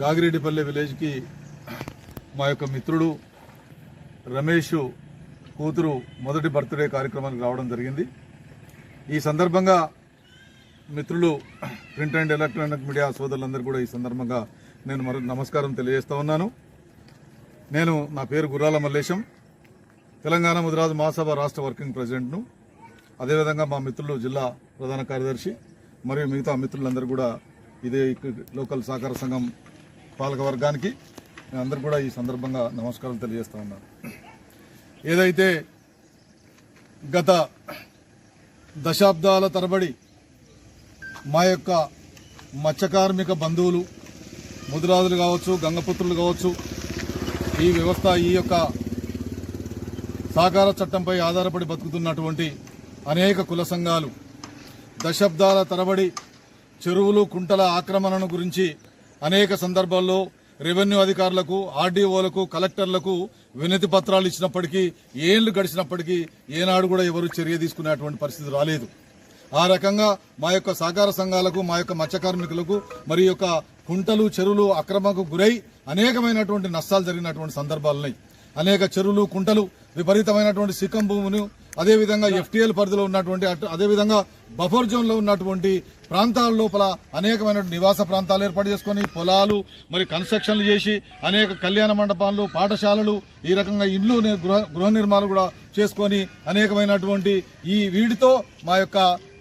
గాగిరెడ్డిపల్లె విలేజ్కి మా యొక్క మిత్రుడు రమేష్ కూతురు మొదటి బర్త్డే కార్యక్రమానికి రావడం జరిగింది. ఈ సందర్భంగా మిత్రులు ప్రింట్ అండ్ ఎలక్ట్రానిక్ మీడియా సోదరులందరూ కూడా ఈ సందర్భంగా నేను మరో నమస్కారం తెలియజేస్తా ఉన్నాను. నేను నా పేరు గుర్రాల మల్లేశం. తెలంగాణ ముదిరాజు మహాసభ రాష్ట్ర వర్కింగ్ ప్రెసిడెంట్ను అదేవిధంగా మా మిత్రులు జిల్లా ప్రధాన కార్యదర్శి మరియు మిగతా మిత్రులందరూ కూడా ఇదే లోకల్ సహకార సంఘం పాలక వర్గానికి నేను అందరూ కూడా ఈ సందర్భంగా నమస్కారం తెలియజేస్తా ఉన్నాను ఏదైతే గత దశాబ్దాల తరబడి మా యొక్క మత్స్యకార్మిక బంధువులు ముదిరాజులు కావచ్చు గంగపుత్రులు కావచ్చు ఈ వ్యవస్థ ఈ యొక్క సహకార చట్టంపై ఆధారపడి బతుకుతున్నటువంటి అనేక కుల సంఘాలు దశాబ్దాల తరబడి చెరువులు కుంటల ఆక్రమణను గురించి అనేక సందర్భాల్లో రెవెన్యూ అధికారులకు ఆర్డీఓలకు కలెక్టర్లకు వినతి పత్రాలు ఇచ్చినప్పటికీ ఏళ్ళు గడిచినప్పటికీ ఏనాడు కూడా ఎవరు చర్య తీసుకునేటువంటి పరిస్థితి రాలేదు. ఆ రకంగా మా యొక్క సహకార సంఘాలకు మా యొక్క మత్స్య కార్మికులకు మరి యొక్క కుంటలు చెరువులు అక్రమకు గురై అనేకమైనటువంటి నష్టాలు జరిగినటువంటి సందర్భాలున్నాయి. అనేక చెరువులు కుంటలు విపరీతమైనటువంటి సిక్కం భూములు అదేవిధంగా ఎఫ్టీఎల్ పరిధిలో ఉన్నటువంటి అటు- అదేవిధంగా బఫర్ జోన్లో ఉన్నటువంటి ప్రాంతాల లోపల అనేకమైన నివాస ప్రాంతాలు ఏర్పాటు చేసుకొని పొలాలు మరి కన్స్ట్రక్షన్లు చేసి అనేక కళ్యాణ మండపాలు పాఠశాలలు ఈ రకంగా ఇండ్లు గృహ గృహ నిర్మాణాలు కూడా చేసుకొని అనేకమైనటువంటి ఈ వీటితో మా యొక్క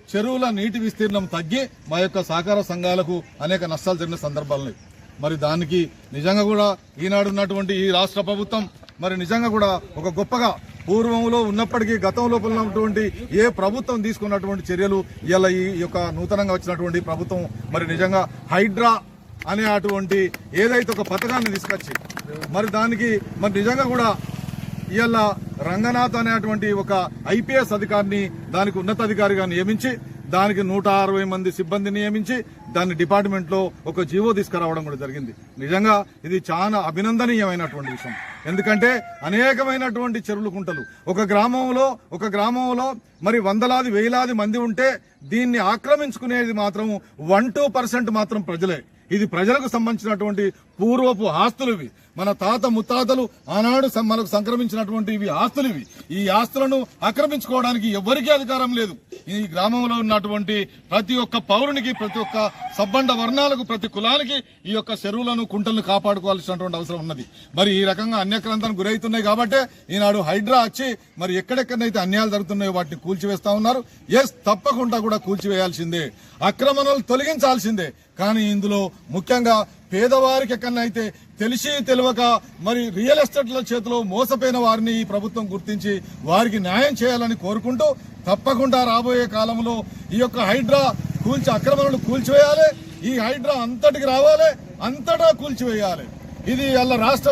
చెరువుల నీటి విస్తీర్ణం తగ్గి మా యొక్క సహకార సంఘాలకు అనేక నష్టాలు జరిగిన సందర్భాలు మరి దానికి నిజంగా కూడా ఈనాడు ఉన్నటువంటి ఈ రాష్ట్ర ప్రభుత్వం మరి నిజంగా కూడా ఒక గొప్పగా పూర్వంలో ఉన్నప్పటికీ గతంలో ఉన్నటువంటి ఏ ప్రభుత్వం తీసుకున్నటువంటి చర్యలు ఇలా ఈ యొక్క నూతనంగా వచ్చినటువంటి ప్రభుత్వం మరి నిజంగా హైడ్రా అనే అటువంటి ఏదైతే ఒక పథకాన్ని తీసుకొచ్చి మరి దానికి మరి నిజంగా కూడా ఇవాళ రంగనాథ్ అనేటువంటి ఒక ఐపీఎస్ అధికారిని దానికి ఉన్నతాధికారిగా నియమించి దానికి నూట అరవై మంది సిబ్బందిని నియమించి దాని డిపార్ట్మెంట్లో ఒక జీవో తీసుకురావడం కూడా జరిగింది. నిజంగా ఇది చాలా అభినందనీయమైనటువంటి విషయం. ఎందుకంటే అనేకమైనటువంటి చెరువులు కుంటలు. ఒక గ్రామంలో ఒక గ్రామంలో మరి వందలాది వేలాది మంది ఉంటే దీన్ని ఆక్రమించుకునేది మాత్రం వన్ టూ పర్సెంట్ మాత్రం ప్రజలే. ఇది ప్రజలకు సంబంధించినటువంటి పూర్వపు ఆస్తులు మన తాత ముత్తాతలు ఆనాడు సం- మనకు సంక్రమించినటువంటి ఇవి ఆస్తులు ఇవి ఈ ఆస్తులను ఆక్రమించుకోవడానికి ఎవరికీ అధికారం లేదు. ఈ గ్రామంలో ఉన్నటువంటి ప్రతి ఒక్క పౌరునికి ప్రతి ఒక్క సబ్బండ వర్ణాలకు ప్రతి కులానికి ఈ యొక్క చెరువులను కుంటలను కాపాడుకోవాల్సినటువంటి అవసరం ఉన్నది. మరి ఈ రకంగా అన్యక్రాంతానికి గురవుతున్నాయి కాబట్టి ఈనాడు హైడ్రా వచ్చి మరి ఎక్కడెక్కడైతే అన్యాయాలు జరుగుతున్నాయో వాటిని కూల్చివేస్తా ఉన్నారు. ఎస్ తప్పకుండా కూడా కూల్చివేయాల్సిందే. అక్రమణలు తొలగించాల్సిందే. కానీ ఇందులో ముఖ్యంగా పేదవారికి ఎక్కడైతే తెలిసి తెలియక మరి రియల్ ఎస్టేట్ల చేతిలో మోసపోయిన వారిని ఈ ప్రభుత్వం గుర్తించి వారికి న్యాయం చేయాలని కోరుకుంటూ తప్పకుండా రాబోయే కాలంలో ఈ యొక్క హైడ్రా కూల్చి అక్రమణలు కూల్చివేయాలి. ఈ హైడ్రా అంతటికి రావాలి అంతటా కూల్చివేయాలి. ఇది అలా రాష్ట్ర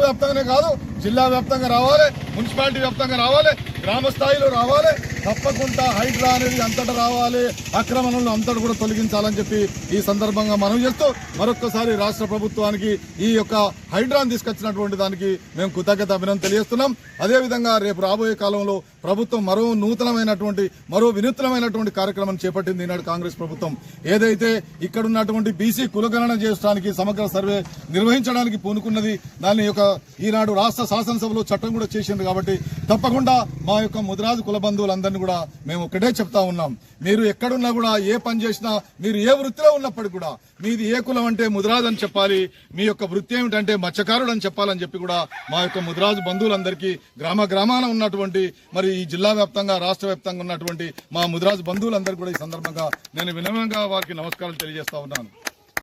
కాదు జిల్లా వ్యాప్తంగా రావాలి మున్సిపాలిటీ వ్యాప్తంగా రావాలి గ్రామ స్థాయిలో రావాలి. తప్పకుండా హైడ్రా అనేది అంతటా రావాలి. అక్రమణలను అంతటా కూడా తొలగించాలని చెప్పి ఈ సందర్భంగా మనం చేస్తూ మరొక్కసారి రాష్ట్ర ప్రభుత్వానికి ఈ యొక్క హైడ్రాన్ తీసుకొచ్చినటువంటి దానికి మేము కృతజ్ఞత అభినందన తెలియజేస్తున్నాం. అదేవిధంగా రేపు రాబోయే కాలంలో ప్రభుత్వం మరో నూతనమైనటువంటి మరో వినూత్నమైనటువంటి కార్యక్రమం చేపట్టింది ఈనాడు కాంగ్రెస్ ప్రభుత్వం. ఏదైతే ఇక్కడ ఉన్నటువంటి బీసీ కులగణన చేయడానికి సమగ్ర సర్వే నిర్వహించడానికి పూనుకున్నది దాని యొక్క ఈనాడు రాష్ట్ర శాసనసభలో చట్టం కూడా చేసింది కాబట్టి తప్పకుండా మా యొక్క ముదిరాజు కుల బంధువులందరినీ కూడా మేము ఒకటే చెప్తా ఉన్నాం. మీరు ఎక్కడున్నా కూడా ఏ పని చేసినా మీరు ఏ వృత్తిలో ఉన్నప్పటికీ కూడా మీది ఏ కులం అంటే ముదిరాజు అని చెప్పాలి మీ యొక్క వృత్తి ఏమిటంటే మత్స్యకారుడు అని చెప్పాలని చెప్పి కూడా మా యొక్క ముదిరాజు బంధువులందరికీ గ్రామ గ్రామాన ఉన్నటువంటి మరి ఈ జిల్లా వ్యాప్తంగా రాష్ట్ర వ్యాప్తంగా ఉన్నటువంటి మా ముదిరాజు బంధువులందరికీ కూడా ఈ సందర్భంగా నేను వినమ్రంగా వారికి నమస్కారాలు తెలియజేస్తా ఉన్నాను.